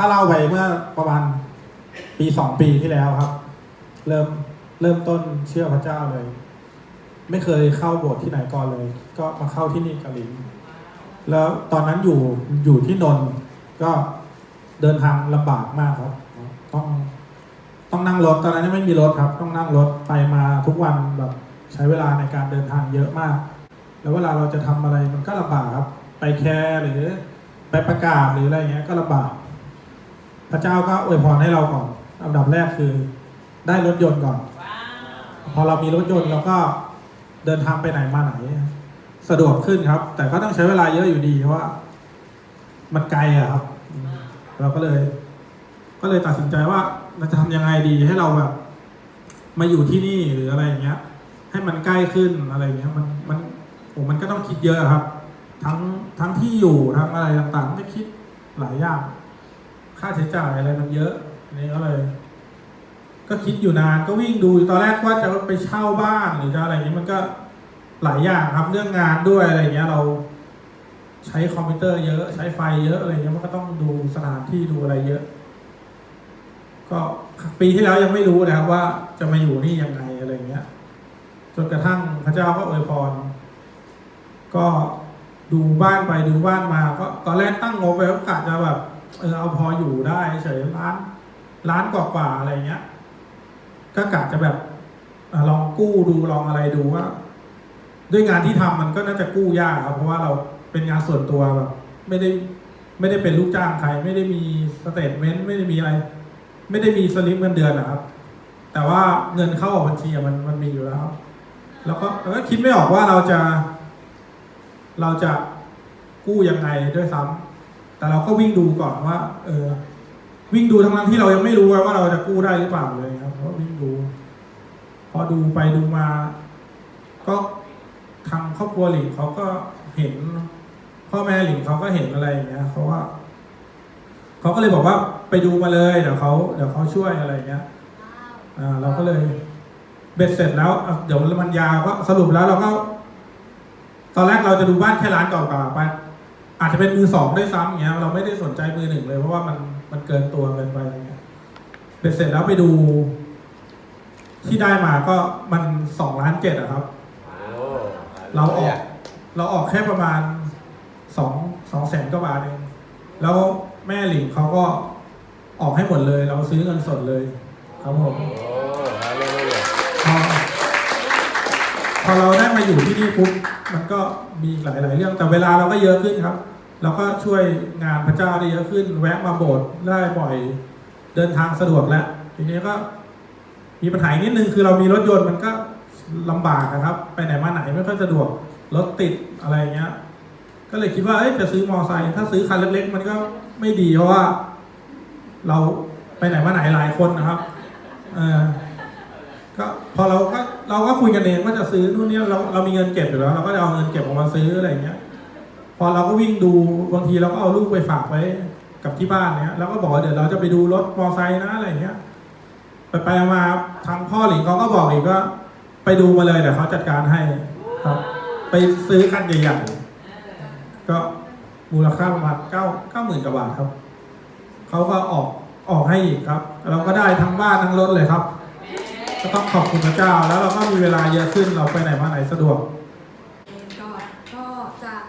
ถ้าเล่าไปเมื่อประมาณปีสองปีที่แล้วครับ เริ่มเริ่มต้นเชื่อพระเจ้าเลย ไม่เคยเข้าโบสถ์ที่ไหนก่อนเลย ก็มาเข้าที่นี่กับลิงแล้วตอนนั้นอยู่อยู่ที่นนท์ก็เดินทางลำบากมากครับ ต้องต้องนั่งรถตอนนั้นยังไม่มีรถครับ ต้องนั่งรถไปมาทุกวันแบบใช้เวลาในการเดินทางเยอะมาก แล้วเวลาเราจะทำอะไรมันก็ลำบากครับ ไปแคร์หรือไปประกาศหรืออะไรเงี้ยก็ลำบาก พระเจ้าก็อวยพรให้เราก่อนอันดับแรกคือได้รถยนต์ก่อน พอเรามีรถยนต์เราก็เดินทางไปไหนมาไหน สะดวกขึ้นครับ แต่ก็ต้องใช้เวลาเยอะอยู่ดีเพราะว่า มันไกลอะครับ เราก็เลย ก็เลยตัดสินใจว่าเราจะทำยังไงดีให้เราแบบ มาอยู่ที่นี่หรืออะไรอย่างเงี้ย ให้มันใกล้ขึ้นอะไรอย่างเงี้ย มันมันผมมันก็ต้องคิดเยอะครับ ทั้งทั้งที่อยู่ทั้งอะไรต่างๆไม่คิดหลายอย่าง ค่าใช้จ่ายอะไรมันเยอะอันนี้ก็เลย ก็คิดอยู่นานก็วิ่งดูตอนแรกว่าจะไปเช่าบ้านหรือจะอะไรนี้มันก็หลายอย่างครับเรื่องงานด้วยอะไรเงี้ยเราใช้คอมพิวเตอร์เยอะ ใช้ไฟเยอะอะไรเงี้ยมันก็ต้องดูสถานที่ดูอะไรเยอะ ก็ปีที่แล้วยังไม่รู้นะครับว่าจะมาอยู่นี่ยังไงอะไรเงี้ยจนกระทั่งพระเจ้าก็อวยพร ก็ดูบ้านไปดูบ้านมาก็ตอนแรกตั้งงบไว้ว่ากะจะแบบ เออเอาพออยู่ได้เฉยร้านร้านกว่าๆอะไรเงี้ย ก็กะจะแบบอลองกู้ดูลองอะไรดูว่า ด้วยงานที่ทำมันก็น่าจะกู้ยากครับ เพราะว่าเราเป็นงานส่วนตัวแบบไม่ได้ไม่ได้เป็นลูกจ้างใคร ไม่ได้มีสเตทเมนต์ไม่ได้มีอะไร ไม่ได้มีสลิปเงินเดือนนะครับ แต่ว่าเงินเข้าออกบัญชีมันมันมีอยู่แล้ว แล้วก็แล้วก็คิดไม่ออกว่าเราจะ เราจะกู้ยังไงด้วยซ้ำ แต่เราก็วิ่งดูก่อนว่า เออ วิ่งดูทั้งนั้นที่เรายังไม่รู้ว่าเราจะกู้ได้หรือเปล่าเลยครับเพราะวิ่งดู พอดูไปดูมา ก็ทางครอบครัวหลิงเขาก็เห็น พ่อแม่หลิงเขาก็เห็นอะไรอย่างเงี้ยเขาว่าเขาก็เลยบอกว่าไปดูมาเลยเดี๋ยวเขาเดี๋ยวเขาช่วยอะไรอย่างเงี้ย อ่า เราก็เลยเบ็ดเสร็จแล้วเดี๋ยวมันยาวก็สรุปแล้วเราก็ ตอนแรกเราจะดูบ้านแค่ร้านเก่าๆไป อาจจะเป็นมือสองด้วยซ้ำอย่างเงี้ยเราไม่ได้สนใจมือหนึ่งเลย เพราะว่ามันมันเกินตัวเกินไปอะไรเงี้ยเบ็ดเสร็จแล้วไปดู ที่ได้มาก็มันสองล้านเจ็ดอะครับ เราออก เราออกแค่ประมาณสองสองแสนกว่าบาทเองแล้วแม่หลิงเขาก็ออกให้หมดเลย เราซื้อเงินสดเลย ครับผมโอ้ฮาเลลูยาพอพอเราได้มาอยู่ที่นี่ปุ๊บ มันก็มีหลาย ๆ เรื่องแต่เวลาเราก็เยอะขึ้นครับ เราก็ช่วยงานพระเจ้าได้เยอะขึ้น แวะมาโบสถ์ได้บ่อยเดินทางสะดวกแล้วทีนี้ก็มีปัญหานิดนึงคือเรามีรถยนต์มันก็ลำบากนะครับ ไปไหนมาไหนไม่ค่อยสะดวกรถติดอะไรเงี้ย ก็เลยคิดว่าเอ้ยจะซื้อมอไซค์ถ้าซื้อคันเล็ก ๆ มันก็ไม่ดีเพราะว่า เราไปไหนมาไหนหลายคนนะครับ เออ ก็พอเราก็เราก็คุยกันเองว่าจะซื้อนู่นนี่เราเรามีเงินเก็บอยู่แล้วเราก็จะเอาเงินเก็บออกมาซื้ออะไรเงี้ย พอเราก็วิ่งดูบางทีเราก็เอาลูกไปฝากไว้กับที่บ้านเนี้ยแล้วก็บอกว่าเดี๋ยวเราจะไปดูรถมอไซค์นะอะไรเงี้ยไปไปมาทางพ่อหลิงเขาก็บอกอีกว่าไปดูมาเลยเดี๋ยวเขาจัดการให้ครับ ไปซื้อคันใหญ่ๆก็มูลค่าประมาณเก้าเก้าหมื่นกว่าบาทครับเขาก็ออกออกให้อีกครับ เราก็ได้ทั้งบ้านทั้งรถเลยครับ ก็ต้องขอบคุณพระเจ้า แล้วเราก็มีเวลาเยอะขึ้นเราไปไหนมาไหนสะดวก เองก็ก็จาก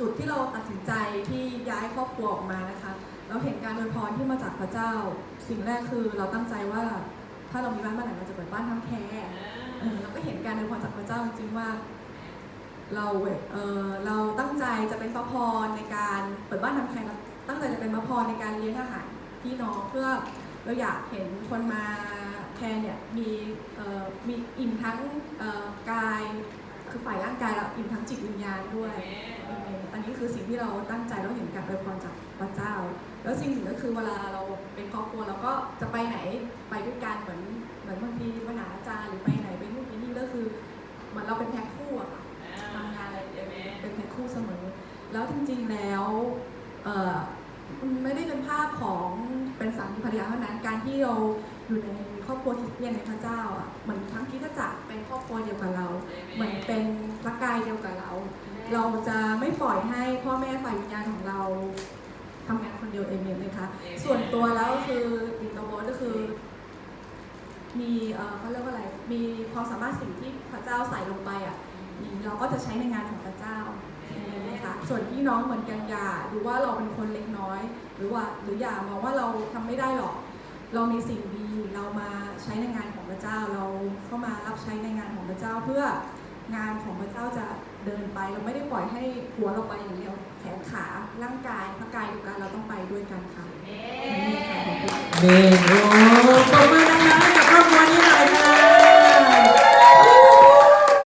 จุดที่เราตัดสินใจที่ย้ายครอบครัวออกมานะคะ เราเห็นการอวยพรที่มาจากพระเจ้า สิ่งแรกคือเราตั้งใจว่าถ้าเรามีบ้านเมื่อไหร่เราจะเปิดบ้านทำแคร์เออเราก็เห็นการอวยพรจากพระเจ้าจริงๆว่าเราเออเราตั้งใจจะเป็นพระพรในการเปิดบ้านทำแคร์ตั้งใจจะเป็นพระพรในการเลี้ยงอาหารพี่น้องเพื่อเราอยากเห็นคนมา แคร์เนี่ยมีเอ่อมีอิ่มทั้งเอ่อกาย คือฝ่ายร่างกายเราอิ่มทั้งจิตวิญญาณด้วยเอออันนี้คือสิ่งที่เราตั้งใจเราเห็นการอวยพรจากพระเจ้า แล้วสิ่งหนึ่งก็คือเวลาเราเป็นครอบครัวเราก็จะไปไหนไปด้วยกันเหมือนเหมือนบางทีปัญหาอาจารย์หรือไปไหนไปนู่นไปนี่ก็คือเหมือนเราเป็นแพ็คคู่อะค่ะทำงานอะไรเป็นแพ็คคู่เสมอ แล้วจริงๆแล้วเออมันไม่ได้เป็นภาพของเป็น สามีภรรยาเท่านั้น การที่เราอยู่ในครอบครัวคริสเตียนในพระเจ้าอะเหมือนทั้งคิดจักรเป็นครอบครัวเดียวกับเรา เหมือนเป็นพระกายเดียวกับเรา เราจะไม่ปล่อยให้พ่อแม่ฝ่ายวิญญาณของเราทำงานคนเดียวเองเลยค่ะส่วนตัวแล้วคืออินโทรเวิร์ก็คือ มีเขาเรียกว่าอะไร มีความสามารถสิ่งที่พระเจ้าใส่ลงไปอะ เราก็จะใช้ในงานของพระเจ้าเองนะคะส่วนพี่น้องเหมือนกันอย่าดูว่าเราเป็นคนเล็กน้อย หรือว่าหรืออย่ามองว่าเราทำไม่ได้หรอก เรามีสิ่งดีเรามาใช้ในงานของพระเจ้า เราเข้ามารับใช้ในงานของพระเจ้าเพื่องานของพระเจ้าจะเดินไป เราไม่ได้ปล่อยให้หัวเราไปอย่างเดียวแขนขาร่างกายพระกายเดียกันเราต้องไปด้วยกันค่ะนี่ค่ะขอบคุณเมนโอ้ปรบมือ